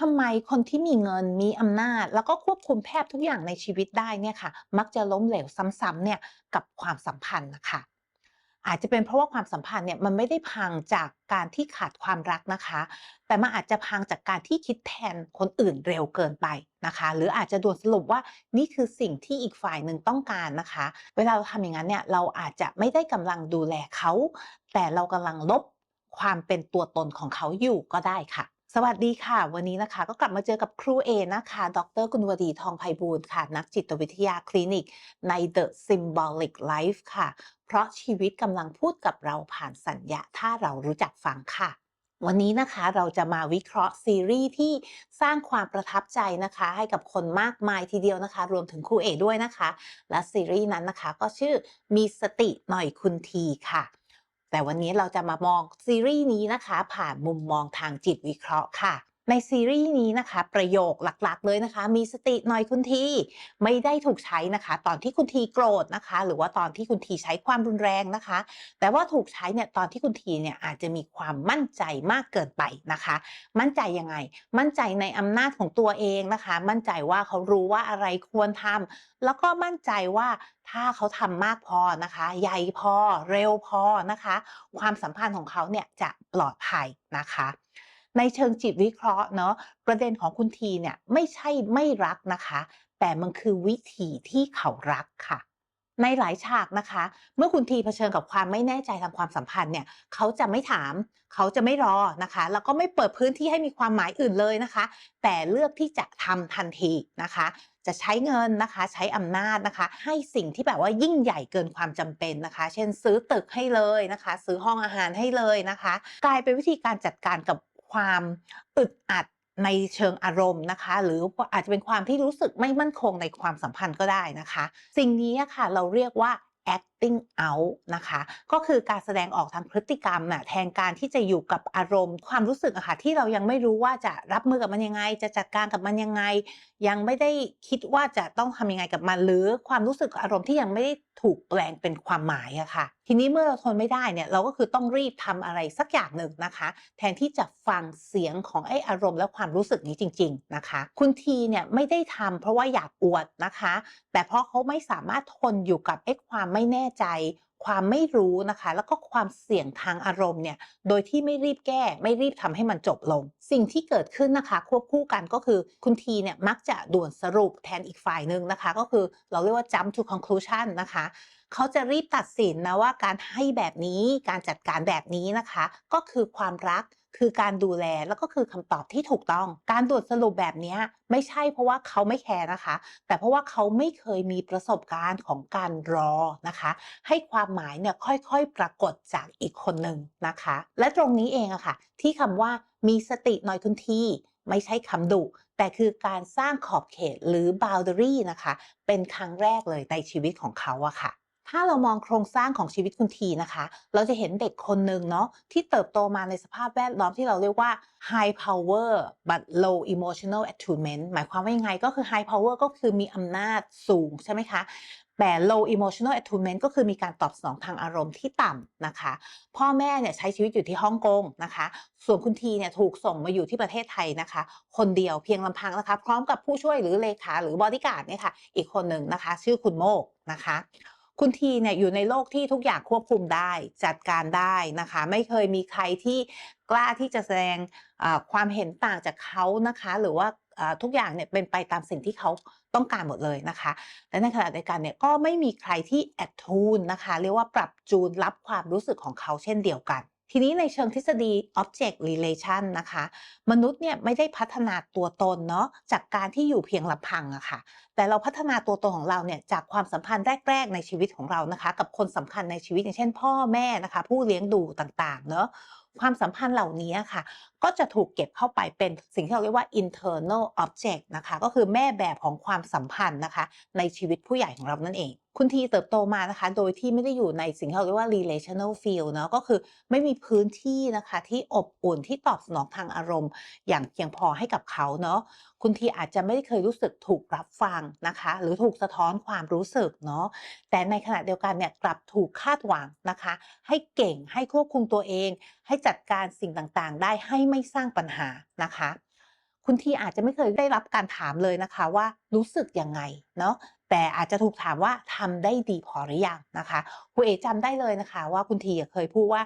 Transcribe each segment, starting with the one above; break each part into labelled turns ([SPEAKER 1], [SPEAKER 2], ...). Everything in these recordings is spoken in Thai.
[SPEAKER 1] ทำไมคนที่มีเงินมีอำนาจ แล้วก็ควบคุมแทบทุกอย่างในชีวิตได้เนี่ยค่ะ มักจะล้มเหลวซ้ำๆเนี่ยกับความสัมพันธ์นะคะอาจจะเป็นเพราะว่าความสัมพันธ์เนี่ยมันไม่ได้พังจากการที่ขาดความรักนะคะ แต่มันอาจจะพังจากการที่คิดแทนคนอื่นเร็วเกินไปนะคะ หรืออาจจะด่วนสรุปว่านี่คือสิ่งที่อีกฝ่ายหนึ่งต้องการนะคะ เวลาเราทำอย่างนั้นเนี่ยเราอาจจะไม่ได้กำลังดูแลเขา แต่เรากำลังลบความเป็นตัวตนของเขาอยู่ก็ได้ค่ะ สวัสดีค่ะ วันนี้นะคะก็กลับมาเจอกับครูเอนะคะ ดรกุลวดีทองไพบูลค่ะ นักจิตวิทยาคลินิกใน The Symbolic Life ค่ะ เพราะชีวิตกำลังพูดกับเราผ่านสัญญาถ้าเรารู้จักฟังค่ะ วันนี้นะคะเราจะมาวิเคราะห์ซีรีส์ที่สร้างความประทับใจนะคะ ให้กับคนมากมายทีเดียวนะคะ รวมถึงครูเอด้วยนะคะ และซีรีส์นั้นนะคะก็ชื่อมีสติหน่อยคุณทีค่ะ แต่วันนี้เราจะมามองซีรีส์นี้นะคะ ผ่านมุมมองทางจิตวิเคราะห์ค่ะ ในซีรีส์นี้นะคะ ประโยคหลักๆ เลยนะคะ มีสติหน่อยคุณทีไม่ได้ถูกใช้นะคะ ตอนที่คุณทีโกรธนะคะ หรือว่าตอนที่คุณทีใช้ความรุนแรงนะคะ แต่ว่าถูกใช้เนี่ยตอนที่คุณทีเนี่ยอาจจะมีความมั่นใจมากเกินไปนะคะ มั่นใจยังไง มั่นใจในอำนาจของตัวเองนะคะ มั่นใจว่าเขารู้ว่าอะไรควรทำแล้วก็มั่นใจว่าถ้าเขาทำมากพอนะคะ ใหญ่พอเร็วพอนะคะ ความสัมพันธ์ของเขาเนี่ยจะปลอดภัยนะคะ ในเชิงจิตวิเคราะห์เนาะประเด็นของคุณทีเนี่ยไม่ใช่ไม่รักนะคะ แต่มันคือวิธีที่เขารักค่ะในหลายฉากนะคะ เมื่อคุณทีเผชิญกับความไม่แน่ใจทางความสัมพันธ์เนี่ยเขาจะไม่ถาม เขาจะไม่รอนะคะ แล้วก็ไม่เปิดพื้นที่ให้มีความหมายอื่นเลยนะคะ แต่เลือกที่จะทำทันทีนะคะ จะใช้เงินนะคะ ใช้อำนาจนะคะ ให้สิ่งที่แบบว่ายิ่งใหญ่เกินความจำเป็นนะคะ เช่นซื้อตึกให้เลยนะคะ ซื้อห้องอาหารให้เลยนะคะ กลายเป็นวิธีการจัดการกับ ความอึดอัดในเชิงอารมณ์นะคะ หรืออาจจะเป็นความที่รู้สึกไม่มั่นคงในความสัมพันธ์ก็ได้นะคะ สิ่งนี้ค่ะเราเรียกว่า acting out นะคะ ก็คือการแสดงออกทางพฤติกรรมน่ะแทนการที่จะอยู่กับอารมณ์ ความรู้สึกอะค่ะที่เรายังไม่รู้ว่าจะรับมือกับมันยังไง จะจัดการกับมันยังไง ยังไม่ได้คิดว่าจะต้องทำยังไงกับมัน หรือความรู้สึกอารมณ์ที่ยังไม่ได้ถูกแปลงเป็นความหมายอะค่ะ ทีนี้เมื่อเราทนไม่ได้เนี่ยเราก็คือต้องรีบทำอะไรสักอย่างหนึ่งนะคะ แทนที่จะฟังเสียงของไออารมณ์และความรู้สึกนี้จริง ๆนะคะ คุณทีเนี่ยไม่ได้ทำเพราะว่าอยากอวดนะคะ แต่เพราะเขาไม่สามารถทนอยู่กับไอความไม่แน่ใจ ความไม่รู้นะคะ แล้วก็ความเสี่ยงทางอารมณ์เนี่ยโดยที่ไม่รีบแก้ ไม่รีบทำให้มันจบลง สิ่งที่เกิดขึ้นนะคะ ควบคู่กันก็คือคุณทีเนี่ยมักจะด่วนสรุปแทนอีกฝ่ายหนึ่งนะคะ ก็คือเราเรียกว่า jump to conclusion นะคะเขาจะรีบตัดสินนะว่าการให้แบบนี้การจัดการแบบนี้นะคะ ก็คือความรัก คือการดูแลแล้วก็คือคำตอบที่ถูกต้อง การด่วนสรุปแบบนี้ไม่ใช่เพราะว่าเขาไม่แคร์นะคะ แต่เพราะว่าเขาไม่เคยมีประสบการณ์ของการรอนะคะ ให้ความหมายเนี่ยค่อยๆ ปรากฏจากอีกคนหนึ่งนะคะ และตรงนี้เองอะค่ะ ที่คำว่ามีสติหน่อยคุณทีไม่ใช่คำดุแต่คือการสร้างขอบเขตหรือ boundary นะคะ เป็นครั้งแรกเลยในชีวิตของเขาอะค่ะ ถ้าเรามองโครงสร้างของชีวิตคุณทีนะคะ เราจะเห็นเด็กคนหนึ่งเนาะที่เติบโตมาในสภาพแวดล้อมที่เราเรียกว่า high power but low emotional attunement หมายความว่ายังไงก็คือ high power ก็คือมีอำนาจสูงใช่ไหมคะแต่ low emotional attunement ก็คือมีการตอบสนองทางอารมณ์ที่ต่ำนะคะ พ่อแม่เนี่ยใช้ชีวิตอยู่ที่ฮ่องกงนะคะ ส่วนคุณทีเนี่ยถูกส่งมาอยู่ที่ประเทศไทยนะคะ คนเดียวเพียงลำพังนะคะ พร้อมกับผู้ช่วยหรือเลขาหรือบอดี้การ์ดเนี่ยค่ะ อีกคนหนึ่งนะคะ ชื่อคุณโมกนะคะ คุณทีเนี่ยอยู่ในโลกที่ทุกอย่างควบคุมได้จัดการได้นะคะ ไม่เคยมีใครที่กล้าที่จะแสดงความเห็นต่างจากเขานะคะ หรือว่าทุกอย่างเนี่ยเป็นไปตามสิ่งที่เขาต้องการหมดเลยนะคะและในขณะเดียวกันเนี่ยก็ไม่มีใครที่แอดทูนนะคะ เรียกว่าปรับจูนรับความรู้สึกของเขาเช่นเดียวกัน ทีนี้ในเชิงทฤษฎี object relation นะคะ มนุษย์เนี่ยไม่ได้พัฒนาตัวตนเนาะจากการที่อยู่เพียงลำพังอะค่ะ แต่เราพัฒนาตัวตนของเราเนี่ยจากความสัมพันธ์แรกๆในชีวิตของเรานะคะ กับคนสำคัญในชีวิตอย่างเช่น พ่อแม่นะคะ ผู้เลี้ยงดูต่างๆเนาะความสัมพันธ์เหล่านี้ค่ะ ก็จะถูกเก็บเข้าไปเป็นสิ่งที่เราเรียกว่า internal object นะคะ ก็คือแม่แบบของความสัมพันธ์นะคะ ในชีวิตผู้ใหญ่ของเรานั่นเองคุณทีเติบโตมานะคะ โดยที่ไม่ได้อยู่ในสิ่งที่เราเรียกว่า relational field เนาะก็คือไม่มีพื้นที่นะคะที่อบอุ่นที่ตอบสนองทางอารมณ์ อย่างเพียงพอให้กับเขาเนาะคุณทีอาจจะไม่ได้เคยรู้สึกถูกรับฟังนะคะ หรือถูกสะท้อนความรู้สึกเนาะแต่ในขณะเดียวกันเนี่ยกลับถูกคาดหวังนะคะ ให้เก่งให้ควบคุมตัวเอง ให้จัดการสิ่งต่างๆ ได้ให้ไม่สร้างปัญหานะคะคุณทีอาจจะไม่เคยได้รับการถามเลยนะคะว่ารู้สึกยังไงเนาะ แต่อาจจะถูกถามว่าทำได้ดีพอหรือยังนะคะครูเอจำได้เลยนะคะ ว่าคุณทีเคยพูดว่า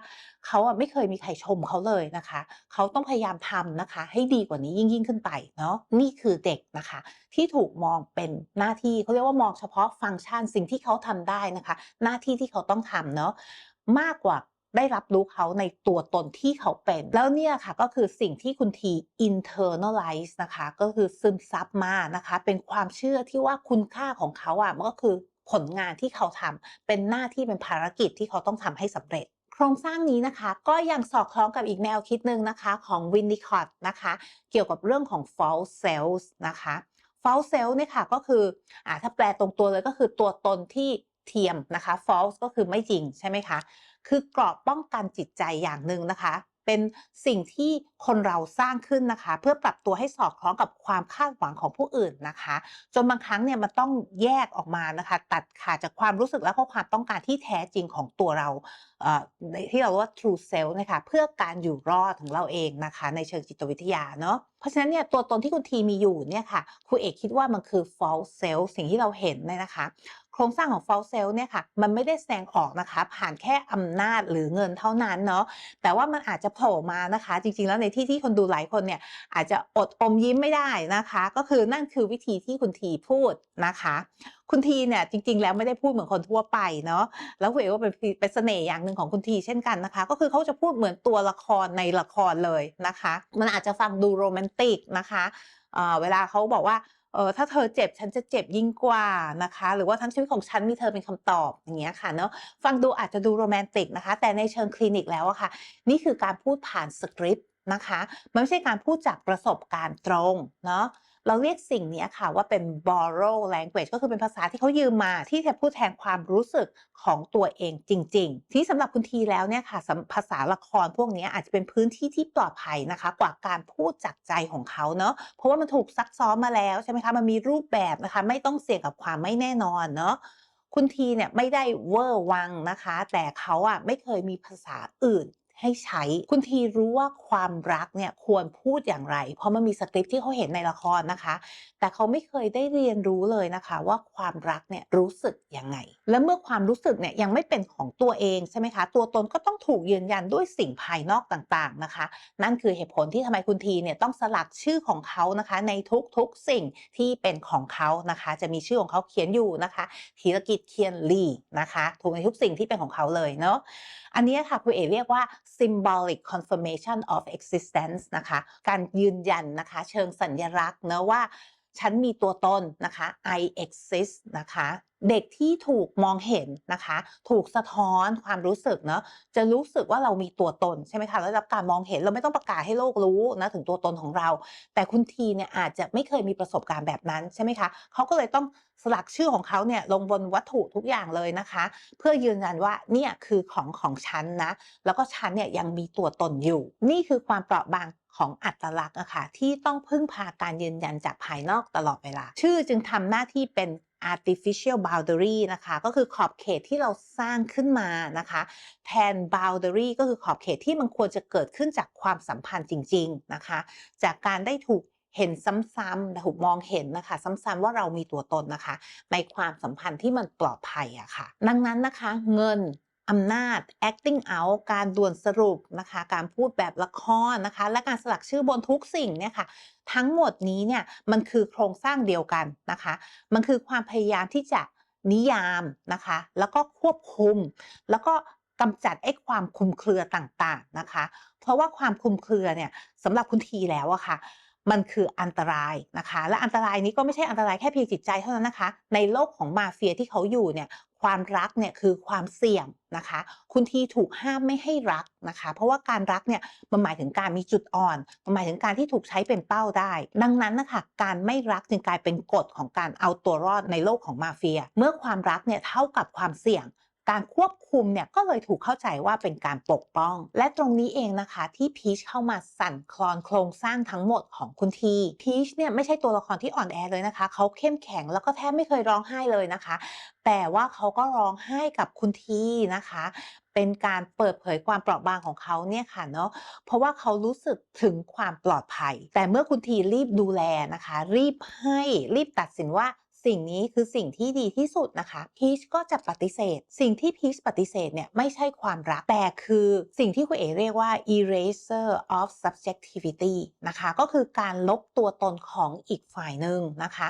[SPEAKER 1] เขาไม่เคยมีใครชมเขาเลยนะคะ เขาต้องพยายามทำนะคะ ให้ดีกว่านี้ยิ่งยิ่งขึ้นไปเนาะนี่คือเด็กนะคะ ที่ถูกมองเป็นหน้าที่เขาเรียกว่ามองเฉพาะฟังก์ชันสิ่งที่เขาทำได้นะคะ หน้าที่ที่เขาต้องทำเนาะมากกว่า ได้รับรู้เขาในตัวตนที่เขาเป็น แล้วเนี่ยค่ะก็คือสิ่งที่คุณที internalize นะคะก็คือซึมซับมานะคะเป็นความเชื่อที่ว่าคุณค่าของเขาอะมันก็คือผลงานที่เขาทำเป็นหน้าที่เป็นภารกิจที่เขาต้องทำให้สำเร็จ โครงสร้างนี้นะคะก็ยังสอดคล้องกับอีกแนวคิดหนึ่งนะคะของ Winnicott นะคะเกี่ยวกับเรื่องของ false selves นะคะ false self เนี่ยค่ะก็คืออ่าถ้าแปลตรงตัวเลยก็คือตัวตนที่เทียมนะคะ false ก็คือไม่จริงใช่ไหมคะ คือกรอบป้องกันจิตใจอย่างหนึ่งนะคะ เป็นสิ่งที่ คนเราสร้างขึ้นนะคะ เพื่อปรับตัวให้สอดคล้องกับความคาดหวังของผู้อื่นนะคะ จนบางครั้งเนี่ยมันต้องแยกออกมานะคะ ตัดขาดจากความรู้สึกและก็ความต้องการที่แท้จริงของตัวเราเอ่อที่เราว่า true self นะคะเพื่อการอยู่รอดของเราเองนะคะ ในเชิงจิตวิทยาเนาะเพราะฉะนั้นเนี่ยตัวตนที่คุณทีมีอยู่เนี่ยค่ะครูเอกคิดว่ามันคือ false self สิ่งที่เราเห็นเนี่ยนะคะ โครงสร้างของ false self เนี่ยค่ะมันไม่ได้แสดงออกนะคะ ผ่านแค่อำนาจหรือเงินเท่านั้นเนาะแต่ว่ามันอาจจะโผล่มานะคะ จริงๆแล้วในที่ที่คนดูหลายคนเนี่ยอาจจะอดอมยิ้มไม่ได้นะคะ ก็คือนั่นคือวิธีที่คุณทีพูดนะคะ คุณทีเนี่ยจริง ๆ แล้วไม่ได้พูดเหมือนคนทั่วไปเนาะแล้วเวว่าเป็นเป็นเสน่ห์อย่างหนึ่งของคุณทีเช่นกันนะคะ ก็คือเขาจะพูดเหมือนตัวละครในละครเลยนะคะ มันอาจจะฟังดูโรแมนติกนะคะเเวลาเขาบอกว่าเออถ้าเธอเจ็บฉันจะเจ็บยิ่งกว่านะคะ หรือว่าทั้งชีวิตของฉันมีเธอเป็นคำตอบอย่างเงี้ยค่ะเนาะฟังดูอาจจะดูโรแมนติกนะคะ แต่ในเชิงคลินิกแล้วอะค่ะ นี่คือการพูดผ่านสคริปต์ นะคะ มันไม่ใช่การพูดจากประสบการณ์ตรงเนาะเราเรียกสิ่งนี้ค่ะว่าเป็น borrow language ก็คือเป็นภาษาที่เขายืมมาที่จะพูดแทนความรู้สึกของตัวเองจริง ๆ ที่สำหรับคุณทีแล้วเนี่ยค่ะภาษาละครพวกนี้อาจจะเป็นพื้นที่ที่ปลอดภัยนะคะ กว่าการพูดจากใจของเขาเนาะเพราะว่ามันถูกซักซ้อมมาแล้วใช่ไหมคะมันมีรูปแบบนะคะ ไม่ต้องเสี่ยงกับความไม่แน่นอนเนาะคุณทีเนี่ยไม่ได้เวอร์วังนะคะ แต่เขาอะไม่เคยมีภาษาอื่น ให้ใช้ คุณทีรู้ว่าความรักเนี่ยควรพูดอย่างไร เพราะมันมีสคริปที่เขาเห็นในละครนะคะ แต่เขาไม่เคยได้เรียนรู้เลยนะคะว่าความรักเนี่ยรู้สึกยังไง และเมื่อความรู้สึกเนี่ยยังไม่เป็นของตัวเองใช่ไหมคะ ตัวตนก็ต้องถูกยืนยันด้วยสิ่งภายนอกต่างๆนะคะ นั่นคือเหตุผลที่ทำไมคุณทีเนี่ยต้องสลักชื่อของเขานะคะ ในทุกๆสิ่งที่เป็นของเขานะคะ จะมีชื่อของเขาเขียนอยู่นะคะธีรกิจเคียนลีนะคะ ถูกในทุกสิ่งที่เป็นของเขาเลยเนาะ อันนี้ค่ะครูเอเรียกว่า symbolic confirmation of existence นะคะการยืนยันนะคะเชิงสัญลักษณ์เนะว่าฉันมีตัวตนนะคะ I exist นะคะ เด็กที่ถูกมองเห็นนะคะ ถูกสะท้อนความรู้สึกเนาะจะรู้สึกว่าเรามีตัวตนใช่ไหมคะแล้วได้รับการมองเห็นเราไม่ต้องประกาศให้โลกรู้นะถึงตัวตนของเรา แต่คุณทีเนี่ยอาจจะไม่เคยมีประสบการณ์แบบนั้นใช่ไหมคะเขาก็เลยต้องสลักชื่อของเขาเนี่ยลงบนวัตถุทุกอย่างเลยนะคะ เพื่อยืนยันว่าเนี่ยคือของของฉันนะแล้วก็ฉันเนี่ยยังมีตัวตนอยู่ นี่คือความเปราะบางของอัตลักษณ์อะค่ะที่ต้องพึ่งพาการยืนยันจากภายนอกตลอดเวลา ชื่อจึงทำหน้าที่เป็น artificial boundary นะคะ ก็คือขอบเขตที่เราสร้างขึ้นมานะคะ แทน boundary ก็คือขอบเขตที่มันควรจะเกิดขึ้นจากความสัมพันธ์จริง ๆ นะคะ จากการได้ถูกเห็นซ้ำๆถูกมองเห็นนะคะ ซ้ำๆว่าเรามีตัวตนนะคะ ในความสัมพันธ์ที่มันปลอดภัยอะค่ะ ดังนั้นนะคะ เงิน อำนาจ acting out การด่วนสรุปนะคะ การพูดแบบละครนะคะ และการสลักชื่อบนทุกสิ่งเนี่ยค่ะ ทั้งหมดนี้เนี่ยมันคือโครงสร้างเดียวกันนะคะ มันคือความพยายามที่จะนิยามนะคะ แล้วก็ควบคุม แล้วก็กำจัดไอ้ความคุมเครือต่างๆนะคะ เพราะว่าความคุมเครือเนี่ยสำหรับคุณทีแล้วอะค่ะมันคืออันตรายนะคะ และอันตรายนี้ก็ไม่ใช่อันตรายแค่เพียงจิตใจเท่านั้นนะคะ ในโลกของมาเฟียที่เขาอยู่เนี่ย ความรักเนี่ยคือความเสี่ยงนะคะ คุณทีถูกห้ามไม่ให้รักนะคะ เพราะว่าการรักเนี่ยมันหมายถึงการมีจุดอ่อน มันหมายถึงการที่ถูกใช้เป็นเป้าได้ ดังนั้นนะคะการไม่รักจึงกลายเป็นกฎของการเอาตัวรอดในโลกของมาเฟีย เมื่อความรักเนี่ยเท่ากับความเสี่ยง การควบคุมเนี่ยก็เลยถูกเข้าใจว่าเป็นการปกป้อง และตรงนี้เองนะคะที่พีชเข้ามาสั่นคลอนโครงสร้างทั้งหมดของคุณทีพีชเนี่ยไม่ใช่ตัวละครที่อ่อนแอเลยนะคะเขาเข้มแข็งแล้วก็แทบไม่เคยร้องไห้เลยนะคะ แต่ว่าเขาก็ร้องไห้กับคุณทีนะคะเป็นการเปิดเผยความเปราะบางของเขาเนี่ยค่ะเนาะ เพราะว่าเขารู้สึกถึงความปลอดภัย แต่เมื่อคุณทีรีบดูแลนะคะ รีบให้รีบตัดสินว่า สิ่งนี้คือสิ่งที่ดีที่สุดนะคะพีชก็จะปฏิเสธ สิ่งที่พีชปฏิเสธเนี่ยไม่ใช่ความรัก แต่คือสิ่งที่คุณเอเรียกว่า eraser of subjectivity นะคะก็คือการลบตัวตนของอีกฝ่ายหนึ่งนะคะ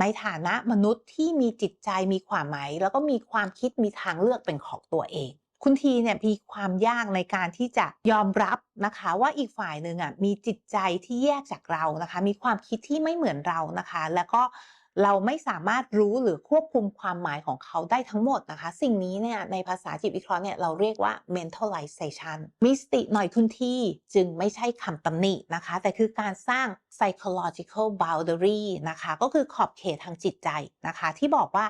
[SPEAKER 1] ในฐานะมนุษย์ที่มีจิตใจมีความหมาย แล้วก็มีความคิดมีทางเลือกเป็นของตัวเองคุณทีเนี่ยมีความยากในการที่จะยอมรับนะคะ ว่าอีกฝ่ายหนึ่งอะมีจิตใจที่แยกจากเรานะคะ มีความคิดที่ไม่เหมือนเรานะคะ แล้วก็ เราไม่สามารถรู้หรือควบคุมความหมายของเขาได้ทั้งหมดนะคะ สิ่งนี้เนี่ยในภาษาจิตวิเคราะห์เนี่ยเราเรียกว่า mentalization มีสติหน่อยทุนที่จึงไม่ใช่คำตำหนินะคะ แต่คือการสร้าง psychological boundary นะคะ ก็คือขอบเขตทางจิตใจนะคะ ที่บอกว่า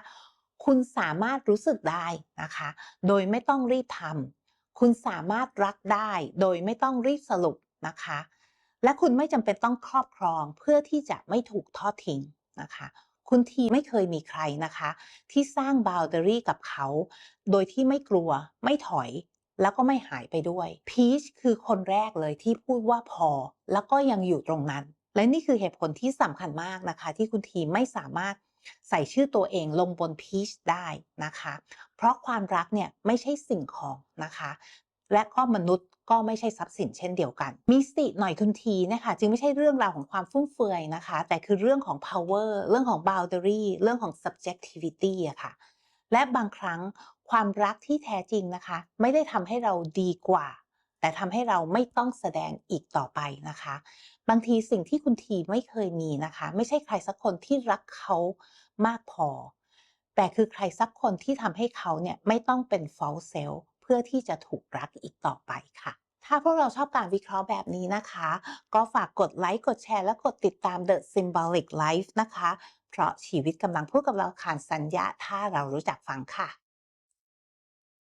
[SPEAKER 1] คุณสามารถรู้สึกได้นะคะ โดยไม่ต้องรีบทำคุณสามารถรักได้ โดยไม่ต้องรีบสรุปนะคะ และคุณไม่จำเป็นต้องครอบครองเพื่อที่จะไม่ถูกทอดทิ้งนะคะ คุณทีไม่เคยมีใครนะคะ ที่สร้าง boundary กับเขา โดยที่ไม่กลัว ไม่ถอย แล้วก็ไม่หายไปด้วยพีชคือคนแรกเลยที่พูดว่าพอ แล้วก็ยังอยู่ตรงนั้น และนี่คือเหตุผลที่สำคัญมากนะคะ ที่คุณทีไม่สามารถใส่ชื่อตัวเองลงบนพีชได้นะคะ เพราะความรักเนี่ยไม่ใช่สิ่งของนะคะ และก็มนุษย์ก็ไม่ใช่ทรัพย์สินเช่นเดียวกัน มีสติหน่อยทุนทีนะคะ จึงไม่ใช่เรื่องราวของความฟุ่มเฟือยนะคะ แต่คือเรื่องของ power เรื่องของ boundary เรื่องของ subjectivity อะค่ะ และบางครั้งความรักที่แท้จริงนะคะ ไม่ได้ทำให้เราดีกว่า แต่ทำให้เราไม่ต้องแสดงอีกต่อไปนะคะ บางทีสิ่งที่คุณทีไม่เคยมีนะคะ ไม่ใช่ใครสักคนที่รักเขามากพอ แต่คือใครสักคนที่ทำให้เขาเนี่ยไม่ต้องเป็น false self พื่อที่จะถูกรักอีกต่อไปค่ะ ถ้าพวกเราชอบการวิเคราะห์แบบนี้นะคะ ก็ฝากกดไลค์กดแชร์และกดติดตาม The Symbolic Life นะคะ เพราะชีวิตกำลังพูดกับเราผ่านสัญญาถ้าเรารู้จักฟังค่ะ